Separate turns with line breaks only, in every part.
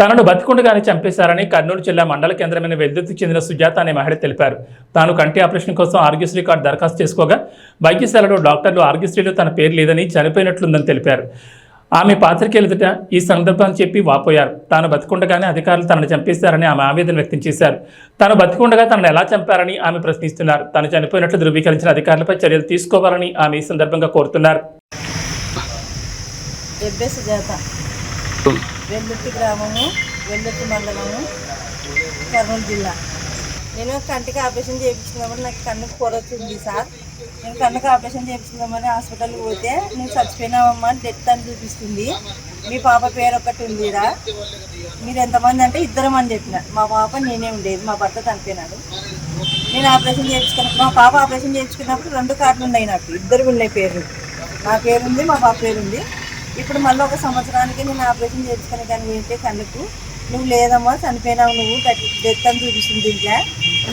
తనను బతికుండగానే చంపేశారని కర్నూలు జిల్లా మండల కేంద్రమైన వెల్దుర్తికి చెందిన సుజాత అనే మహిళ తెలిపారు. తాను కంటి ఆపరేషన్ కోసం ఆరోగ్యశ్రీ కార్డు దరఖాస్తు చేసుకోగా వైద్యశాలలో డాక్టర్లు ఆరోగ్యశ్రీలో తన పేరు లేదని చనిపోయినట్లుందని తెలిపారు. ఆమె పాత్రికేయుల ఈ సందర్భాన్ని చెప్పి వాపోయారు. తాను బతికుండగానే అధికారులు తనను చంపేశారని ఆమె ఆవేదన వ్యక్తం చేశారు. తాను బతికుండగా తనను ఎలా చంపారని ఆమె ప్రశ్నిస్తున్నారు. తాను చనిపోయినట్లు ధృవీకరించిన అధికారులపై చర్యలు తీసుకోవాలని ఆమె ఈ సందర్భంగా కోరుతున్నారు.
ఎబ్బే గ్రామము వెల్లుర్తి మండలము కర్నూలు జిల్లా. నేను కంటికి ఆపరేషన్ చేయించినప్పుడు నాకు కన్నుకు పొర వచ్చింది సార్. నేను కన్నుకు ఆపరేషన్ చేయించుకుందామని హాస్పిటల్కి పోతే నువ్వు చచ్చిపోయినావమ్మా అని డెత్ అని చూపిస్తుంది. మీ పాప పేరు ఒకటి ఉందిరా మీరు ఎంతమంది అంటే ఇద్దరం అని చెప్పిన. మా పాప నేనే ఉండేది మా భర్త చనిపోయినాడు. నేను ఆపరేషన్ చేయించుకున్నప్పుడు మా పాప ఆపరేషన్ చేయించుకున్నప్పుడు రెండు కార్డులు ఉన్నాయి నాకు. ఇద్దరు ఉన్నాయి పేర్లు. నా పేరు ఉంది మా పాప పేరుంది. ఇప్పుడు మళ్ళీ ఒక సంవత్సరానికి నేను ఆపరేషన్ చేయించుకుని కానీ ఏంటి కళ్ళకు నువ్వు లేదమ్మా చనిపోయినావు నువ్వు డెత్ అని చూపిస్తుంది దీంట్లో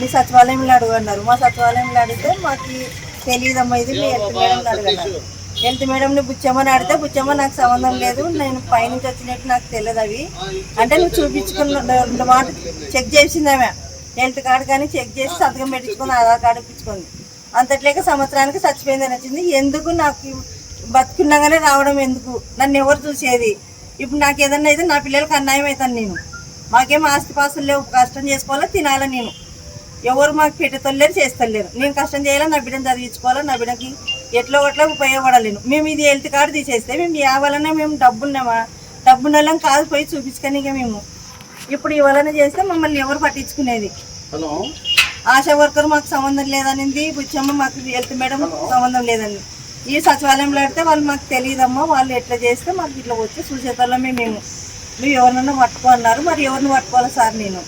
నీ సచివాలయంలో అడుగు అన్నారు మా సచివాలయంలో అడిగితే మాకు తెలియదమ్మా ఇది మీ హెల్త్ మేడంలో అడగన్నారు. హెల్త్ మేడంని బుచ్చమ్మని అడిగితే బుచ్చమ్మ నాకు సంబంధం లేదు నేను పైనుంచి వచ్చినట్టు నాకు తెలియదు అవి. అంటే నువ్వు చూపించుకున్న రెండు మాట చెక్ చేసింది ఆమె. హెల్త్ కార్డు కానీ చెక్ చేసి సంతకం పెట్టించుకుని ఆధార్ కార్డు ఇప్పించుకుంది అంతట్లేక సంవత్సరానికి చచ్చిపోయిందని వచ్చింది. ఎందుకు నాకు బతుకున్నాగానే రావడం ఎందుకు? నన్ను ఎవరు చూసేది? ఇప్పుడు నాకు ఏదన్నా అయితే నా పిల్లలకి అన్యాయం అవుతాను నేను. మాకేం ఆస్తి పాస్తులు లేవు కష్టం చేసుకోవాలా తినాలా నేను? ఎవరు మాకు పెట్టేతలేరు చేస్తలేరు నేను కష్టం చేయాలా నా బిడ్డను చదివించుకోవాలా నా బిడ్డకి ఎట్లో ఒకట్లా ఉపయోగపడలేను మేము ఇది హెల్త్ కార్డు తీసేస్తే మేము ఇవ్వాలన్నా మేము డబ్బున్నామా? డబ్బున్న కాదు పోయి చూపించుకొని మేము. ఇప్పుడు ఇవ్వాలని చేస్తే మమ్మల్ని ఎవరు పట్టించుకునేది?
హలో.
ఆశా వర్కర్ మాకు సంబంధం లేదనింది బుచ్చమ్మ మాకు హెల్త్ మేడం సంబంధం లేదని. ఈ సచివాలయంలో అడితే వాళ్ళు మాకు తెలియదమ్మా వాళ్ళు ఎట్లా చేస్తే మాకు ఇట్లా వచ్చి సుచేతలమే మేము నువ్వు ఎవరినన్నా పట్టుకో అన్నారు మరి ఎవరిని పట్టుకోవాలి సార్ నేను?